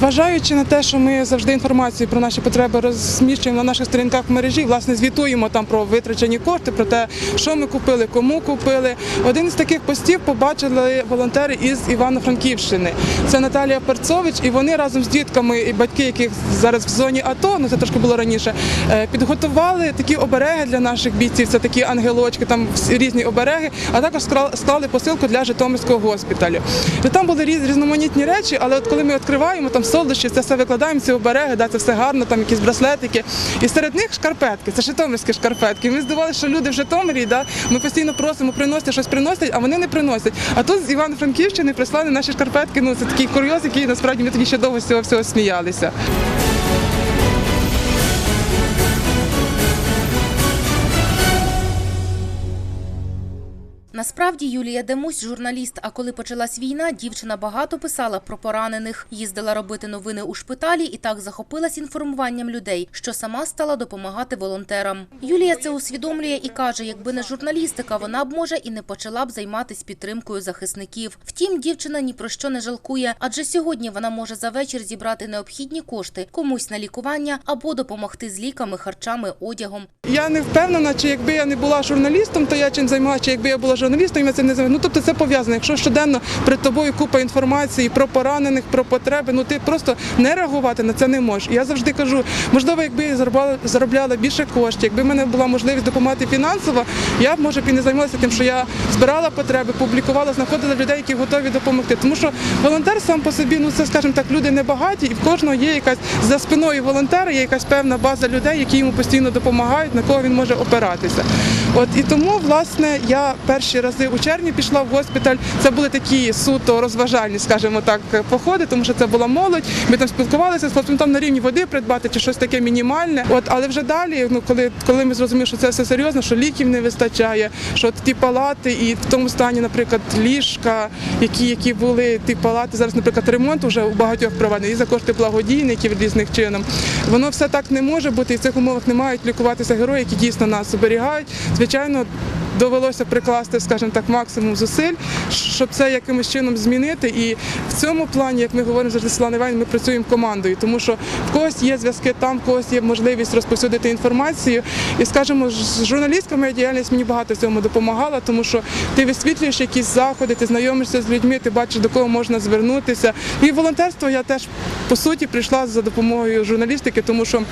Зважаючи на те, що ми завжди інформацію про наші потреби розміщуємо на наших сторінках в мережі, власне, звітуємо там про витрачені кошти, про те, що ми купили, кому купили. Один із таких постів побачили волонтери із Івано-Франківщини. Це Наталія Перцович, і вони разом з дітками і батьки, яких зараз в зоні АТО, ну це трошки було раніше, е, підготували такі обереги для наших бійців. Це такі ангелочки, там різні обереги, а також скла- склали посилку для Житомирського госпіталю. Там були різноманітні речі, але от коли ми відкриваємо там солодощі, це все викладаємо, ці обереги, да, це все гарно, там якісь браслетики. І серед них шкарпетки, це житомирські шкарпетки. Ми здивувалися, що люди в Житомирі, да, ми постійно просимо приносити щось приносять, а вони не приносять. А тут з Івано-Франківщини прислали наші шкарпетки. Ну це такий курйоз, який насправді ми тоді ще довго з цього всього сміялися. Насправді Юлія Демусь журналіст. А коли почалась війна, дівчина багато писала про поранених, їздила робити новини у шпиталі і так захопилась інформуванням людей, що сама стала допомагати волонтерам. Юлія це усвідомлює і каже, якби не журналістика, вона б може і не почала б займатися підтримкою захисників. Втім, дівчина ні про що не жалкує, адже сьогодні вона може за вечір зібрати необхідні кошти комусь на лікування або допомогти з ліками, харчами, одягом. Я не впевнена, чи якби я не була журналістом, то я чим займалася, чи якби я була журналістом, я це не. Ну тобто це пов'язано. Якщо щоденно перед тобою купа інформації про поранених, про потреби, ну ти просто не реагувати на це не можеш. Я завжди кажу, можливо, якби я заробляла, заробляла більше коштів, якби в мене була можливість допомагати фінансово, я б може б і не займалася тим, що я збирала потреби, публікувала, знаходила людей, які готові допомогти. Тому що волонтер сам по собі, ну це скажімо так, люди небагаті, і в кожного є якась за спиною волонтера, є якась певна база людей, які йому постійно допомагають, на кого він може опиратися. От і тому, власне, я перші рази у червні пішла в госпіталь. Це були такі суто розважальні, скажімо так, походи, тому що це була молодь. Ми там спілкувалися з хлопцем, там на рівні води придбати чи щось таке мінімальне. От, але вже далі, ну коли, коли ми зрозуміли, що це все серйозно, що ліків не вистачає, що от ті палати і в тому стані, наприклад, ліжка, які, які були ті палати, зараз, наприклад, ремонт вже у багатьох проведений і за кошти благодійників різних чином. Воно все так не може бути, і в цих умовах не мають лікуватися герої, які дійсно нас оберігають. Звичайно, довелося прикласти, скажімо так, максимум зусиль, щоб це якимось чином змінити. І в цьому плані, як ми говоримо завжди Світлана Іванівна, ми працюємо командою, тому що в когось є зв'язки там, в когось є можливість розповсюдити інформацію. І скажімо, журналістська моя діяльність мені багато в цьому допомагала, тому що ти висвітлюєш якісь заходи, ти знайомишся з людьми, ти бачиш, до кого можна звернутися. І волонтерство я теж по суті прийшла за допомогою журналістики, тому що.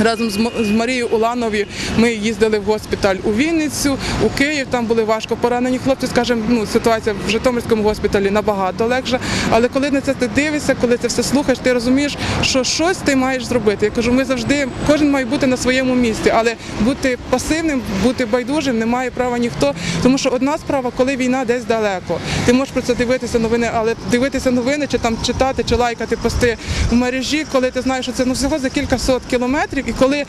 Разом з Марією Улановою ми їздили в госпіталь у Вінницю, у Київ. Там були важко поранені хлопці. Скажімо, ну ситуація в Житомирському госпіталі набагато легша. Але коли на це ти дивишся, коли це все слухаєш, ти розумієш, що щось ти маєш зробити. Я кажу, ми завжди кожен має бути на своєму місці, але бути пасивним, бути байдужим не має права ніхто. Тому що одна справа, коли війна десь далеко. Ти можеш про це дивитися новини, але дивитися новини чи там читати, чи лайкати пости в мережі, коли ти знаєш, що це ну всього за кілька сот кілометрів, і коли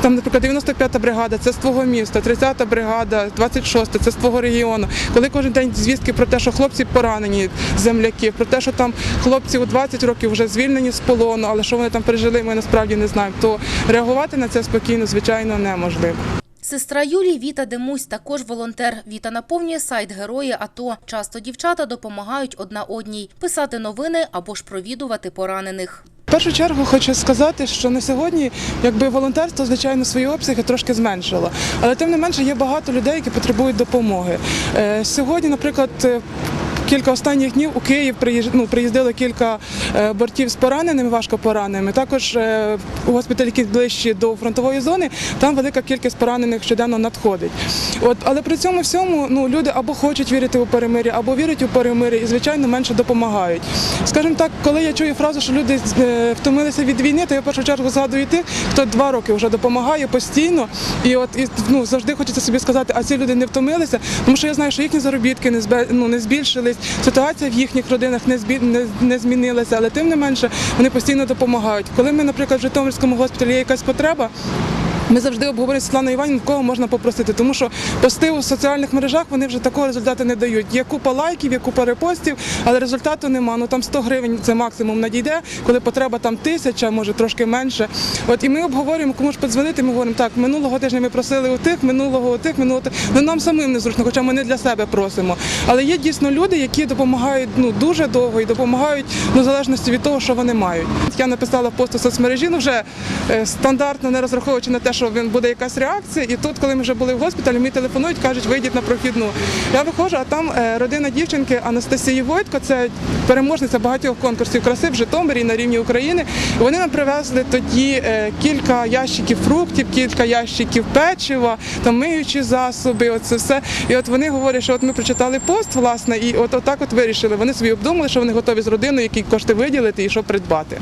там, наприклад, 95-та бригада, це з твого міста, 30-та бригада, 26-та, це з твого регіону. Коли кожен день звістки про те, що хлопці поранені земляки, про те, що там хлопці у 20 років вже звільнені з полону, але що вони там пережили, ми насправді не знаємо. То реагувати на це спокійно, звичайно, неможливо. Сестра Юлії Віта Демусь також волонтер. Віта наповнює сайт Герої АТО. Часто дівчата допомагають одна одній писати новини або ж провідувати поранених. В першу чергу хочу сказати, що на сьогодні якби волонтерство, звичайно, свої обсяги трошки зменшило. Але тим не менше є багато людей, які потребують допомоги. Е, Сьогодні, наприклад, Кілька останніх днів у Київ ну, приїздило кілька е, бортів з пораненими, важко пораненими. Також е, у госпіталі, які ближчі до фронтової зони, там велика кількість поранених щоденно надходить. Але при цьому всьому ну, люди або хочуть вірити у перемир'я, або вірять у перемир'я і, звичайно, менше допомагають. Скажімо так, коли я чую фразу, що люди е, втомилися від війни, то я в першу чергу згадую тих, хто два роки вже допомагає постійно. І ну, завжди хочеться собі сказати, а ці люди не втомилися, тому що я знаю, що їхні заробітки не ну, збільшились, ситуація в їхніх родинах не змінилася, але тим не менше вони постійно допомагають. Коли ми, наприклад, в Житомирському госпіталі є якась потреба. Ми завжди обговорюємо з Світланою Іванівною, кого можна попросити, тому що пости у соціальних мережах вони вже такого результату не дають. Є купа лайків, є купа репостів, але результату нема. Ну там 100 гривень це максимум надійде, коли потреба там тисяча, може трошки менше. От і ми обговорюємо, кому ж подзвонити. Ми говоримо, так минулого тижня ми просили у тих, минулого у тих, минулого тих. Ну нам самим незручно, хоча ми не для себе просимо. Але є дійсно люди, які допомагають ну дуже довго і допомагають ну, в залежності від того, що вони мають. Я написала пост у соцмережі, ну вже е, стандартно, не розраховуючи на те, що він буде якась реакція. І тут, коли ми вже були в госпіталі, мені телефонують, кажуть, вийдіть на прохідну. Я виходжу, а там е, родина дівчинки Анастасії Войтко, це переможниця багатьох конкурсів краси в Житомирі на рівні України. Вони нам привезли тоді е, кілька ящиків фруктів, кілька ящиків печива, там миючі засоби. Оце все. І от вони говорять, що от ми прочитали пост, власне, і от отак от вирішили. Вони собі обдумали, що вони готові з родиною, які кошти виділити і що придбати.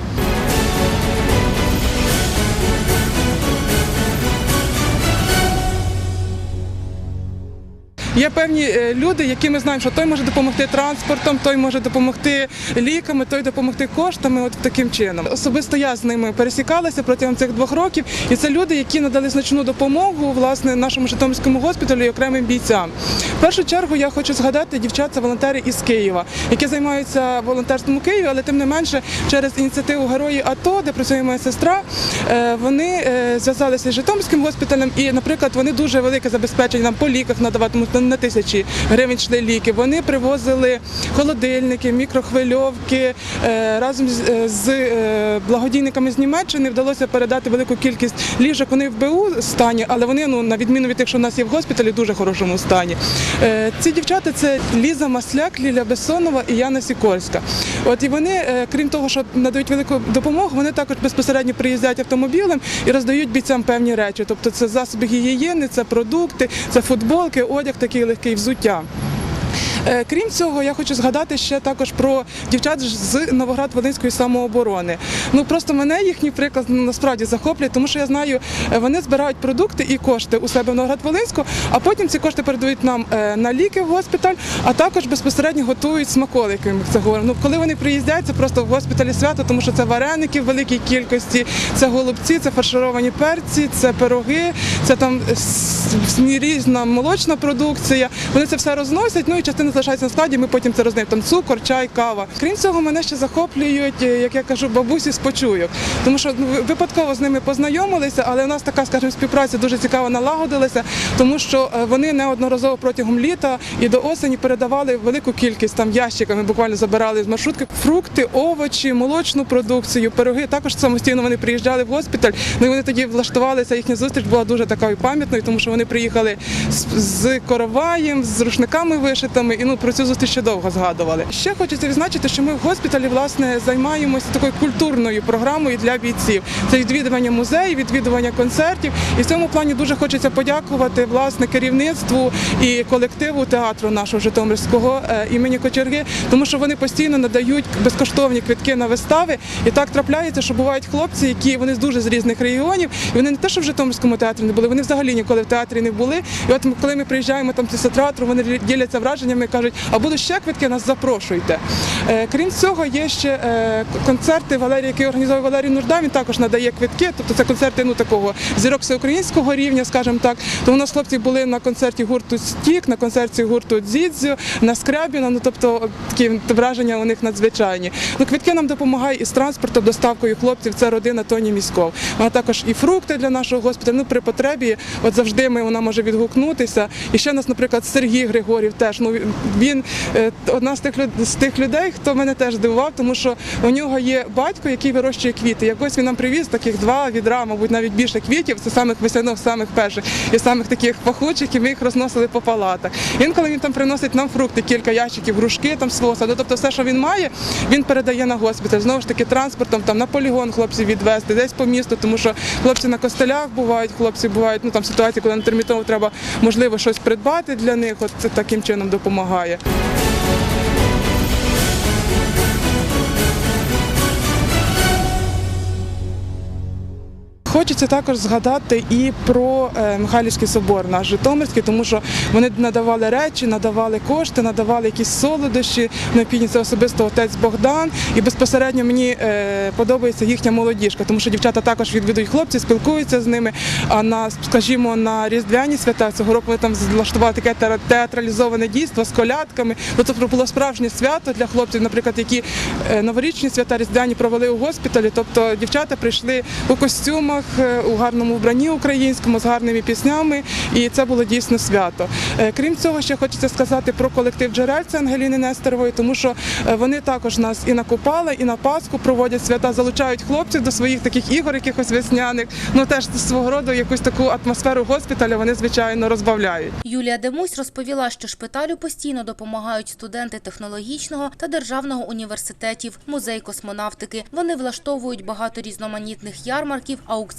Є певні е, люди, які ми знаємо, що той може допомогти транспортом, той може допомогти ліками, той допомогти коштами. От таким чином. Особисто я з ними пересікалася протягом цих двох років, і це люди, які надали значну допомогу власне нашому Житомирському госпіталю і окремим бійцям. В першу чергу я хочу згадати дівчат, волонтери із Києва, які займаються волонтерством у Києві, але тим не менше через ініціативу Герої АТО, де працює моя сестра, е, вони е, зв'язалися з Житомирським госпіталем, і, наприклад, вони дуже велике забезпечення нам по ліках надавати, тому що на тисячі гривень йшли ліки. Вони привозили холодильники, мікрохвильовки. Е, Разом з, е, е, благодійниками з Німеччини вдалося передати велику кількість ліжок. Вони в БУ стані, але вони, ну на відміну від тих, що в нас є в госпіталі, в дуже хорошому стані. Ці дівчата це Ліза Масляк, Ліля Бессонова і Яна Сікорська. От і вони, крім того, що надають велику допомогу, вони також безпосередньо приїздять автомобілем і роздають бійцям певні речі. Тобто це засоби гігієни, це продукти, це футболки, одяг такий легкий, взуття. Е, Крім цього, я хочу згадати ще також про дівчат з Новоград-Волинської самооборони. Ну просто мене їхній приклад насправді захоплює, тому що я знаю, е, вони збирають продукти і кошти у себе в Новоград-Волинську, а потім ці кошти передають нам е, на ліки в госпіталь, а також безпосередньо готують смаколики. Ми це говоримо. Ну, коли вони приїздять, це просто в госпіталі свято, тому що це вареники в великій кількості, це голубці, це фаршировані перці, це пироги, це там різна молочна продукція. Вони це все розносять. Ну і частина залишається на складі. Ми потім це роздаємо. Там цукор, чай, кава. Крім цього, мене ще захоплюють, е, як я кажу, бабусі з почуйок. Тому що ну, випадково з ними познайомилися, але у нас така, скажімо, співпраця дуже цікаво налагодилася, тому що е, вони неодноразово протягом літа і до осені передавали велику кількість там ящиками, буквально забирали з маршрутки фрукти, овочі, молочну продукцію, пироги. Також самостійно вони приїжджали в госпіталь. Ну і вони тоді влаштувалися. Їхня зустріч була дуже такою пам'ятною, тому що вони приїхали з, з короваєм, з рушниками вишитими. І ну про цю зустріч ще довго згадували. Ще хочеться відзначити, що ми в госпіталі власне займаємося такою культурною програмою для бійців. Це відвідування музеїв, відвідування концертів. І в цьому плані дуже хочеться подякувати власне керівництву і колективу театру нашого Житомирського е, імені Кочерги, тому що вони постійно надають безкоштовні квитки на вистави. І так трапляється, що бувають хлопці, які вони з дуже з різних регіонів, і вони не те, що в Житомирському театрі не були, вони взагалі ніколи в театрі не були. І от коли ми приїжджаємо там після театру, вони діляться враженнями кажуть, а будуть ще квитки, нас запрошуйте. Е, Крім цього, є ще е, концерти Валерії, які організовує Валерій Нужда. Він також надає квитки. Тобто це концерти ну такого зірок всеукраїнського рівня, скажімо так. То у нас хлопці були на концерті гурту Стік, на концерті гурту Дзідзю, на Скрябіна. Ну тобто такі враження у них надзвичайні. Ну квитки нам допомагає із транспортом, доставкою хлопців. Це родина Тоні Міськов. Вона також і фрукти для нашого госпіталю. Ну при потребі, от завжди ми вона може відгукнутися. І ще у нас, наприклад, Сергій Григорів теж. Ну він е, одна з тих з тих людей, хто мене теж здивував, тому що у нього є батько, який вирощує квіти. Якось він нам привіз таких два відра, мабуть, навіть більше квітів. Це самих весняних, самих перших і самих таких пахучих, і ми їх розносили по палатах. Інколи він там приносить нам фрукти, кілька ящиків, грушки там свого саду. Тобто все, що він має, він передає на госпіталь. Знову ж таки, транспортом там на полігон хлопців відвезти, десь по місту, тому що хлопці на костелях бувають, хлопці бувають ну там ситуації, коли на термітово треба можливо щось придбати для них. От таким чином допомагає допомагає. Хочеться також згадати і про е, Михайлівський собор, наш Житомирський, тому що вони надавали речі, надавали кошти, надавали якісь солодощі. Необхідні це особисто отець Богдан. І безпосередньо мені е, подобається їхня молодіжка, тому що дівчата також відвідують хлопці, спілкуються з ними. А на, скажімо, на різдвяні свята цього року вони там влаштували таке театралізоване дійство з колядками. Ну, Тобто було справжнє свято для хлопців, наприклад, які е, новорічні свята різдвяні провели у госпіталі. Тобто дівчата прийшли у костюмах, е, у гарному вбранні українському з гарними піснями, і це було дійсно свято. Е, Крім цього, ще хочеться сказати про колектив Джерельця Ангеліни Нестерової, тому що е, вони також нас і на Купали, і на Пасху проводять свята, залучають хлопців до своїх таких ігор, якихось весняних. Ну теж свого роду якусь таку атмосферу госпіталя вони звичайно розбавляють. Юлія Демусь розповіла, що шпиталю постійно допомагають студенти технологічного та державного університетів, музей космонавтики. Вони влаштовують багато різноманітних ярмарків, аукціонів,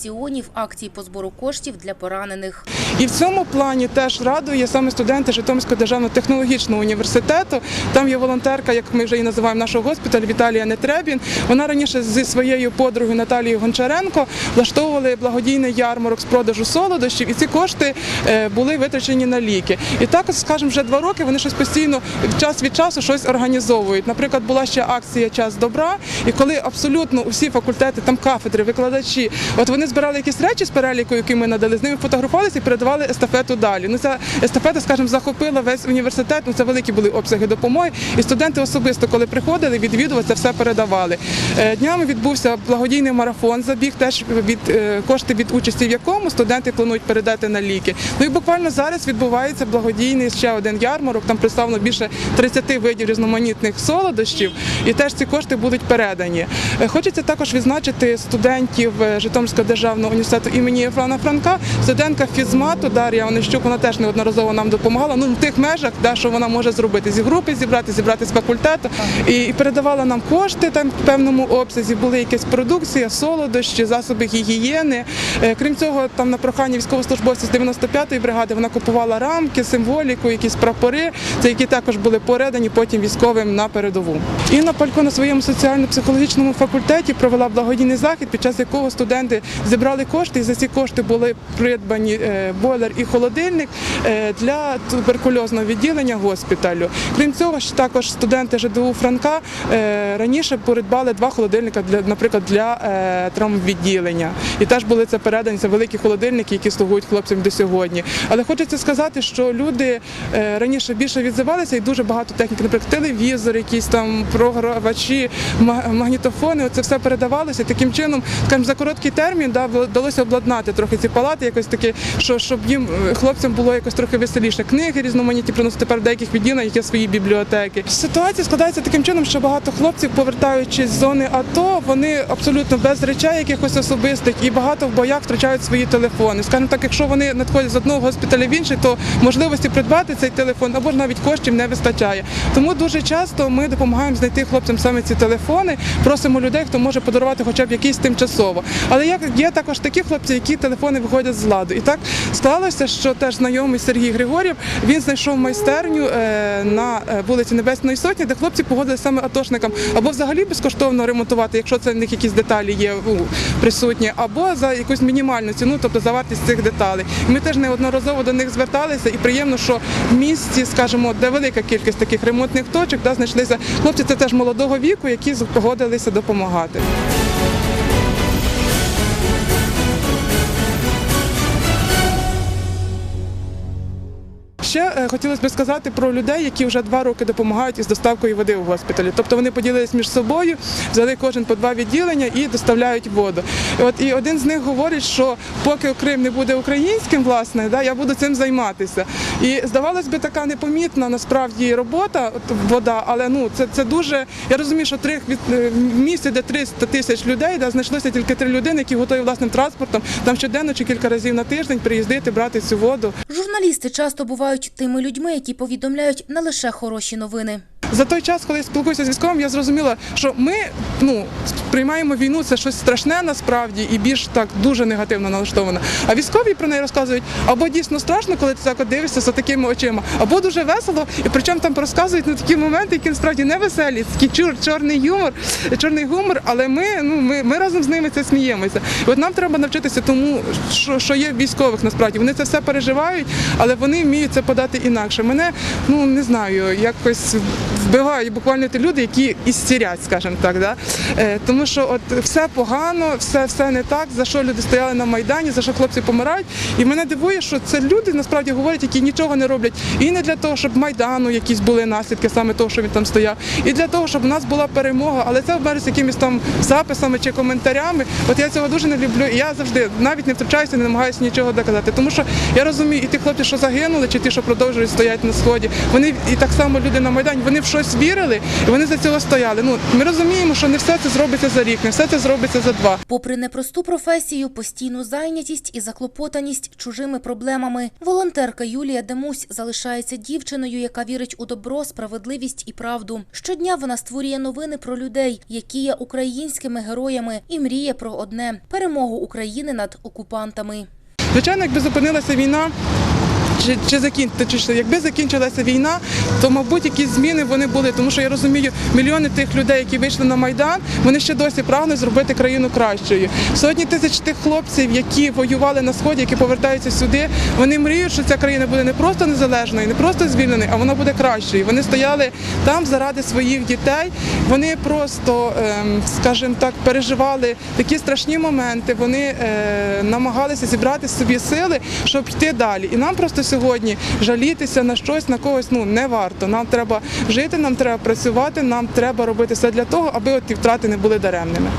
акцій по збору коштів для поранених. І в цьому плані теж радує саме студенти Житомирського державного технологічного університету. Там є волонтерка, як ми вже її називаємо нашого госпіталю, Віталія Нетребін. Вона раніше зі своєю подругою Наталією Гончаренко влаштовували благодійний ярмарок з продажу солодощів, і ці кошти е, були витрачені на ліки. І також, скажімо, вже два роки вони щось постійно час від часу щось організовують. Наприклад, була ще акція Час добра, і коли абсолютно усі факультети, там кафедри, викладачі, от вони збирали якісь речі з переліку, які ми надали, з ними фотографувалися і передавали естафету далі. Ну ця естафета, скажімо, захопила весь університет. Ну це великі були обсяги допомоги. І студенти особисто, коли приходили, відвідувати, це все передавали. Е, Днями відбувся благодійний марафон. Забіг теж від е, кошти від участі, в якому студенти планують передати на ліки. Ну і буквально зараз відбувається благодійний ще один ярмарок. Там представлено більше 30 видів різноманітних солодощів, і теж ці кошти будуть передані. Е, Хочеться також відзначити студентів Житомирського державного університету імені Єфрана Франка, студентка фізмату Дар'я Онищук, вона теж неодноразово нам допомагала. Ну в тих межах, да, що вона може зробити зі групи, зібрати, зібрати з факультету і, і передавала нам кошти там в певному обсязі. Були якісь продукція, солодощі, засоби гігієни. Е, Крім цього, там на прохання військовослужбовців з 95-ї бригади вона купувала рамки, символіку, якісь прапори, це які також були передані потім військовим на передову. Інна Палько на своєму соціально-психологічному факультеті провела благодійний захід, під час якого студенти зібрали кошти, і за ці кошти були придбані е, бойлер і холодильник е, для туберкульозного відділення госпіталю. Крім цього, також студенти ЖДУ Франка е, раніше придбали два холодильника для, наприклад, для травмвідділення. І теж були це передані. Це великі холодильники, які слугують хлопцям до сьогодні. Але хочеться сказати, що люди раніше більше відзивалися, і дуже багато техніки, наприклад, телевізор, якісь там програвачі, магнітофони. Це все передавалося. Таким чином, скажімо, за короткий термін да, вдалося обладнати трохи ці палати, якось такі, що щоб їм е, хлопцям було якось трохи веселіше. Книги різноманітні приносити тепер в деяких відділеннях є свої бібліотеки. Ситуація складається таким чином, що багато хлопців, повертаючись з зони АТО, вони абсолютно без речей якихось особистих і багато в боях втрачають свої телефони. Скажімо так, якщо вони надходять з одного госпіталя в інший, то можливості придбати цей телефон або ж навіть коштів не вистачає. Тому дуже часто ми допомагаємо знайти хлопцям саме ці телефони, просимо людей, хто може подарувати хоча б якийсь тимчасово. Але як є також такі хлопці, які телефони виходять з ладу. І так склалося, що теж знайомий Сергій Григорів він знайшов майстерню е, на е, вулиці Небесної Сотні, де хлопці погодили саме атошникам або взагалі безкоштовно ремонтувати, якщо це в них якісь деталі є присутні, або за якусь мінімальну ціну, тобто за вартість цих деталей. Ми теж неодноразово до них зверталися, і приємно, що в місті, скажімо, де велика кількість таких ремонтних точок, да, знайшлися хлопці, це теж молодого віку, які погодилися допомагати. Ще е, хотілося б сказати про людей, які вже два роки допомагають із доставкою води у госпіталі. Тобто вони поділились між собою, взяли кожен по два відділення і доставляють воду. І один з них говорить, що поки Крим не буде українським, власне, я буду цим займатися. І здавалось би, така непомітна насправді робота, вода, але ну це, дуже. Я розумію, що е, в місті, де 300 тисяч людей, да, знайшлося тільки три людини, які готові власним транспортом там щоденно чи кілька разів на тиждень приїздити, брати цю воду. Журналісти часто бувають тими людьми, які повідомляють не лише хороші новини. За той час, коли я спілкуюся з військовим, я зрозуміла, що ми ну сприймаємо війну це щось страшне насправді і більш так дуже негативно налаштовано. А військові про неї розказують або дійсно страшно, коли ти так от дивишся з такими очима, або дуже весело, і причому там розказують на такі моменти, які насправді не веселі, такий чур, чорний юмор, чорний гумор. Але ми ну ми, ми разом з ними це сміємося. І от нам треба навчитися тому, що, що є в військових насправді. Вони це все переживають, але вони вміють це подати інакше. Мене ну не знаю, якось вбивають буквально ті люди, які істерять, скажімо так. Да? Е, тому що от все погано, все, все не так, за що люди стояли на Майдані, за що хлопці помирають. І мене дивує, що це люди насправді говорять, які нічого не роблять. І не для того, щоб Майдану якісь були наслідки саме того, що він там стояв, і для того, щоб у нас була перемога, але це обмежить якимись там записами чи коментарями. От я цього дуже не люблю. І я завжди навіть не втручаюся, не намагаюся нічого доказати. Тому що я розумію, і ті хлопці, що загинули, чи ті, що продовжують стояти на сході, вони і так само люди на Майдані, вони в щось вірили і вони за цього стояли. Ну ми розуміємо, що не все це зробиться за рік, не все це зробиться за два. Попри непросту професію, постійну зайнятість і заклопотаність чужими проблемами, волонтерка Юлія Демусь залишається дівчиною, яка вірить у добро, справедливість і правду. Щодня вона створює новини про людей, які є українськими героями, і мріє про одне перемогу України над окупантами. Звичайно, якби зупинилася війна. Чи, чи закін, чи, чи якби закінчилася війна, то мабуть якісь зміни вони були, тому що я розумію, мільйони тих людей, які вийшли на майдан, вони ще досі прагнуть зробити країну кращою. Сотні тисяч тих хлопців, які воювали на сході, які повертаються сюди, вони мріють, що ця країна буде не просто незалежною, не просто звільненою, а вона буде кращою. Вони стояли там заради своїх дітей. Вони просто, ем, скажімо так, переживали такі страшні моменти. Вони е, намагалися зібрати собі сили, щоб йти далі. І нам просто сьогодні жалітися на щось, на когось ну не варто. Нам треба жити, нам треба працювати, нам треба робити все для того, аби от ті втрати не були даремними.